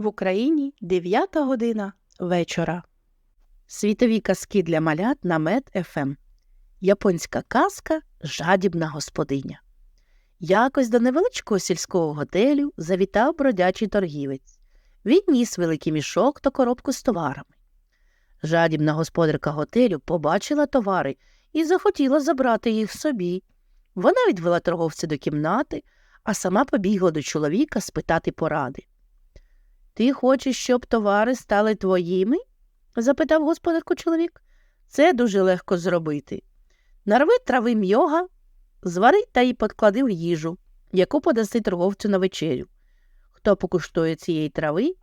В Україні 9 година вечора. Світові казки для малят на Мед ФМ. Японська казка Жадібна господиня. Якось до невеличкого сільського готелю завітав бродячий торгівець. Він ніс великий мішок та коробку з товарами. Жадібна господарка готелю побачила товари і захотіла забрати їх собі. Вона відвела торговця до кімнати, а сама побігла до чоловіка спитати поради. Ти хочеш, щоб товари стали твоїми? запитав господарку чоловік. Це дуже легко зробити. Нарви трави м'йога, звари та й подклади в їжу, яку подаси торговцю на вечерю. Хто покуштує цієї трави,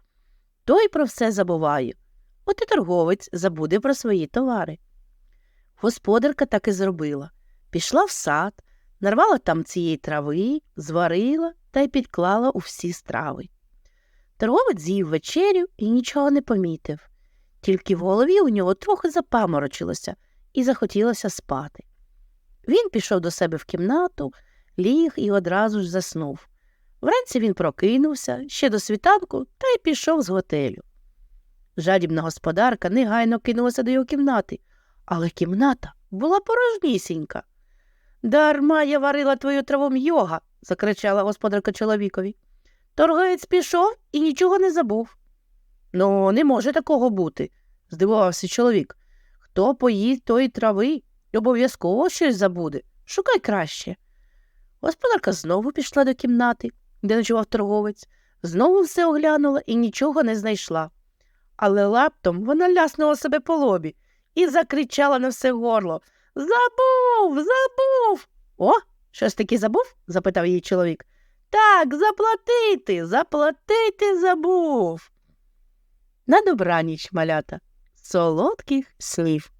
той про все забуває. От і торговець забуде про свої товари. Господарка так і зробила. Пішла в сад, нарвала там цієї трави, зварила та й підклала у всі страви. Торговець з'їв вечерю і нічого не помітив, тільки в голові у нього трохи запаморочилося і захотілося спати. Він пішов до себе в кімнату, ліг і одразу ж заснув. Вранці він прокинувся ще до світанку та й пішов з готелю. Жадібна господарка негайно кинулася до його кімнати, але кімната була порожнісінька. Дарма я варила твою траву м'йога, закричала господарка чоловікові. Торговець пішов і нічого не забув. Ну, не може такого бути, здивувався чоловік. Хто поїсть тої трави, обов'язково щось забуде. Шукай краще. Господарка знову пішла до кімнати, де ночував торговець, знову все оглянула і нічого не знайшла. Але лаптом вона ляснула себе по лобі і закричала на все горло Забув, забув. О, щось таки забув? запитав її чоловік. Так, заплатити, заплатити забув. На добраніч, малята, солодких слів.